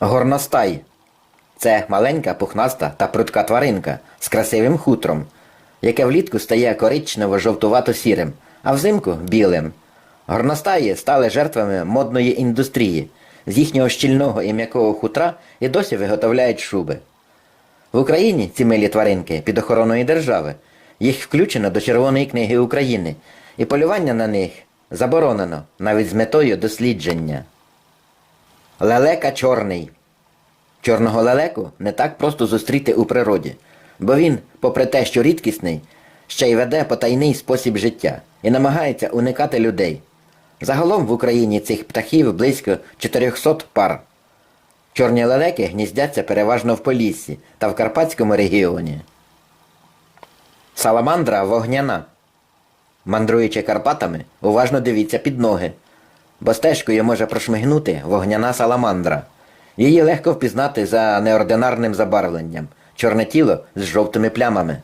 Горностай. Це маленька, пухнаста та прудка тваринка з красивим хутром, яке влітку стає коричнево-жовтувато-сірим, а взимку білим. Горностаї стали жертвами модної індустрії. З їхнього щільного і м'якого хутра і досі виготовляють шуби. В Україні ці милі тваринки під охороною держави. Їх включено до Червоної книги України, і полювання на них заборонено навіть з метою дослідження. Лелека чорний. Чорного лелеку не так просто зустріти у природі, бо він, попри те, що рідкісний, ще й веде потайний спосіб життя і намагається уникати людей. Загалом в Україні цих птахів близько 400 пар. Чорні лелеки гніздяться переважно в Поліссі та в Карпатському регіоні. Саламандра вогняна. Мандруючи Карпатами, уважно дивіться під ноги, бо стежкою може прошмигнути вогняна саламандра. Її легко впізнати за неординарним забарвленням чорне тіло з жовтими плямами.